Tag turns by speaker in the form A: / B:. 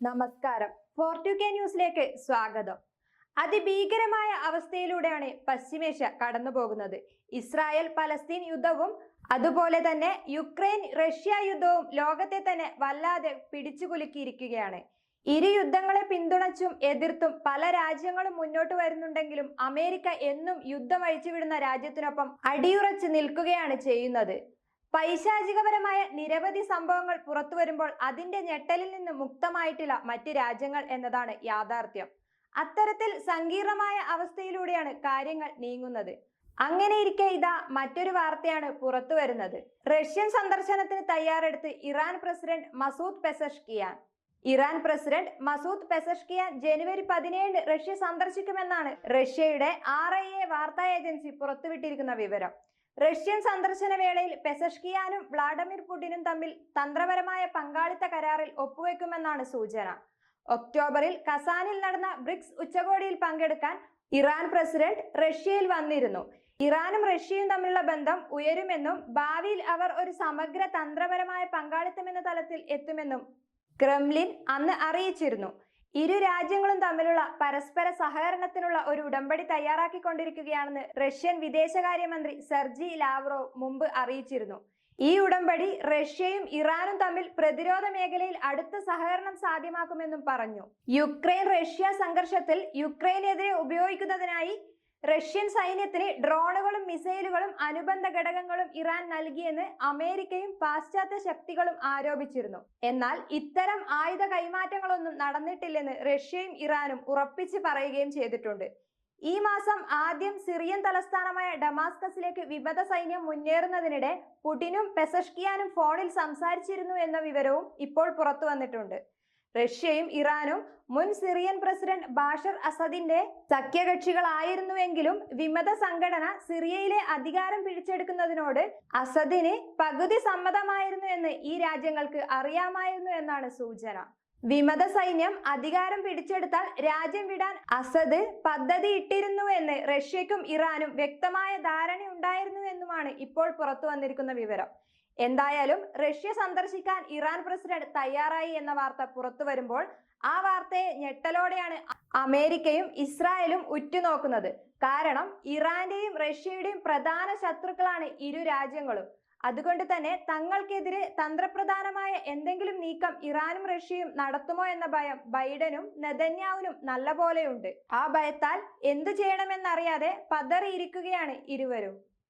A: നമസ്കാരം. ഫോർട്ടു കെ ന്യൂസിലേക്ക് സ്വാഗതം. അതിഭീകരമായ അവസ്ഥയിലൂടെയാണ് പശ്ചിമേഷ്യ കടന്നുപോകുന്നത്. ഇസ്രായേൽ പലസ്തീൻ യുദ്ധവും അതുപോലെ തന്നെ യുക്രൈൻ റഷ്യ യുദ്ധവും ലോകത്തെ തന്നെ വല്ലാതെ പിടിച്ചുകുലുക്കിയിരിക്കുകയാണ്. ഇരു യുദ്ധങ്ങളെ പിന്തുണച്ചും എതിർത്തും പല രാജ്യങ്ങളും മുന്നോട്ട് വരുന്നുണ്ടെങ്കിലും അമേരിക്ക എന്നും യുദ്ധം അഴിച്ചുവിടുന്ന രാജ്യത്തിനൊപ്പം അടിയുറച്ച് നിൽക്കുകയാണ് ചെയ്യുന്നത്. പൈശാചികപരമായ നിരവധി സംഭവങ്ങൾ പുറത്തു വരുമ്പോൾ അതിന്റെ ഞെട്ടലിൽ നിന്ന് മുക്തമായിട്ടില്ല മറ്റ് രാജ്യങ്ങൾ എന്നതാണ് യാഥാർത്ഥ്യം. അത്തരത്തിൽ സങ്കീർണമായ അവസ്ഥയിലൂടെയാണ് കാര്യങ്ങൾ നീങ്ങുന്നത്. അങ്ങനെയിരിക്കെ ഇതാ മറ്റൊരു വാർത്തയാണ് പുറത്തു വരുന്നത്. റഷ്യൻ സന്ദർശനത്തിന് തയ്യാറെടുത്ത് Iran president Masoud Pezeshkian. Iran president Masoud Pezeshkian ജനുവരി പതിനേഴ് റഷ്യ സന്ദർശിക്കുമെന്നാണ് റഷ്യയുടെ ആർ ഐ എ വാർത്താ ഏജൻസി പുറത്തുവിട്ടിരിക്കുന്ന വിവരം. റഷ്യൻ സന്ദർശന വേളയിൽ പെസഷ്കിയാനും വ്ളാഡിമിർ പുടിനും തമ്മിൽ തന്ത്രപരമായ പങ്കാളിത്ത കരാറിൽ ഒപ്പുവെക്കുമെന്നാണ് സൂചന. ഒക്ടോബറിൽ കസാനിൽ നടന്ന ബ്രിക്സ് ഉച്ചകോടിയിൽ പങ്കെടുക്കാൻ ഇറാൻ പ്രസിഡന്റ് റഷ്യയിൽ വന്നിരുന്നു. ഇറാനും റഷ്യയും തമ്മിലുള്ള ബന്ധം ഉയരുമെന്നും ഭാവിയിൽ അവർ ഒരു സമഗ്ര തന്ത്രപരമായ പങ്കാളിത്തം എന്ന തലത്തിൽ എത്തുമെന്നും ക്രെംലിൻ അന്ന് അറിയിച്ചിരുന്നു. ഇരു രാജ്യങ്ങളും തമ്മിലുള്ള പരസ്പര സഹകരണത്തിനുള്ള ഒരു ഉടമ്പടി തയ്യാറാക്കിക്കൊണ്ടിരിക്കുകയാണെന്ന് റഷ്യൻ വിദേശകാര്യമന്ത്രി സെർജി ലാവ്റോവ് മുമ്പ് അറിയിച്ചിരുന്നു. ഈ ഉടമ്പടി റഷ്യയും ഇറാനും തമ്മിൽ പ്രതിരോധ മേഖലയിൽ അടുത്ത സഹകരണം സാധ്യമാക്കുമെന്നും പറഞ്ഞു. യുക്രൈൻ റഷ്യ സംഘർഷത്തിൽ യുക്രൈനെതിരെ ഉപയോഗിക്കുന്നതിനായി റഷ്യൻ സൈന്യത്തിന് ഡ്രോണുകളും മിസൈലുകളും അനുബന്ധ ഘടകങ്ങളും ഇറാൻ നൽകിയെന്ന് അമേരിക്കയും പാശ്ചാത്യ ശക്തികളും ആരോപിച്ചിരുന്നു. എന്നാൽ ഇത്തരം ആയുധ കൈമാറ്റങ്ങളൊന്നും നടന്നിട്ടില്ലെന്ന് റഷ്യയും ഇറാനും ഉറപ്പിച്ച് പറയുകയും ചെയ്തിട്ടുണ്ട്. ഈ മാസം ആദ്യം സിറിയൻ തലസ്ഥാനമായ ഡമാസ്കസിലേക്ക് വിമത സൈന്യം മുന്നേറുന്നതിനിടെ പുടിനും പെസഷ്കിയാനും ഫോണിൽ സംസാരിച്ചിരുന്നു എന്ന വിവരവും ഇപ്പോൾ പുറത്തു വന്നിട്ടുണ്ട്. റഷ്യയും ഇറാനും മുൻ സിറിയൻ പ്രസിഡന്റ് ബാഷർ അസദിന്റെ സഖ്യകക്ഷികളായിരുന്നുവെങ്കിലും വിമത സംഘടന സിറിയയിലെ അധികാരം പിടിച്ചെടുക്കുന്നതിനോട് അസദിന് പകുതി സമ്മതമായിരുന്നു എന്ന് ഈ രാജ്യങ്ങൾക്ക് അറിയാമായിരുന്നു എന്നാണ് സൂചന. വിമത സൈന്യം അധികാരം പിടിച്ചെടുത്താൽ രാജ്യം വിടാൻ അസദ് പദ്ധതി ഇട്ടിരുന്നു എന്ന് റഷ്യക്കും ഇറാനും വ്യക്തമായ ധാരണയുണ്ടായിരുന്നു എന്നുമാണ് ഇപ്പോൾ പുറത്തു വന്നിരിക്കുന്ന വിവരം. എന്തായാലും റഷ്യ സന്ദർശിക്കാൻ ഇറാൻ പ്രസിഡന്റ് തയ്യാറായി എന്ന വാർത്ത പുറത്തു വരുമ്പോൾ ആ വാർത്തയെ ഞെട്ടലോടെയാണ് അമേരിക്കയും ഇസ്രായേലും ഉറ്റുനോക്കുന്നത്. കാരണം ഇറാന്റെയും റഷ്യയുടെയും പ്രധാന ശത്രുക്കളാണ് ഇരു രാജ്യങ്ങളും. അതുകൊണ്ട് തന്നെ തങ്ങൾക്കെതിരെ തന്ത്രപ്രധാനമായ എന്തെങ്കിലും നീക്കം ഇറാനും റഷ്യയും നടത്തുമോ എന്ന ഭയം ബൈഡനും നെതന്യാവിനും നല്ല പോലെയുണ്ട് ആ ഭയത്താൽ എന്തു ചെയ്യണമെന്നറിയാതെ പതറിയിരിക്കുകയാണ് ഇരുവരും.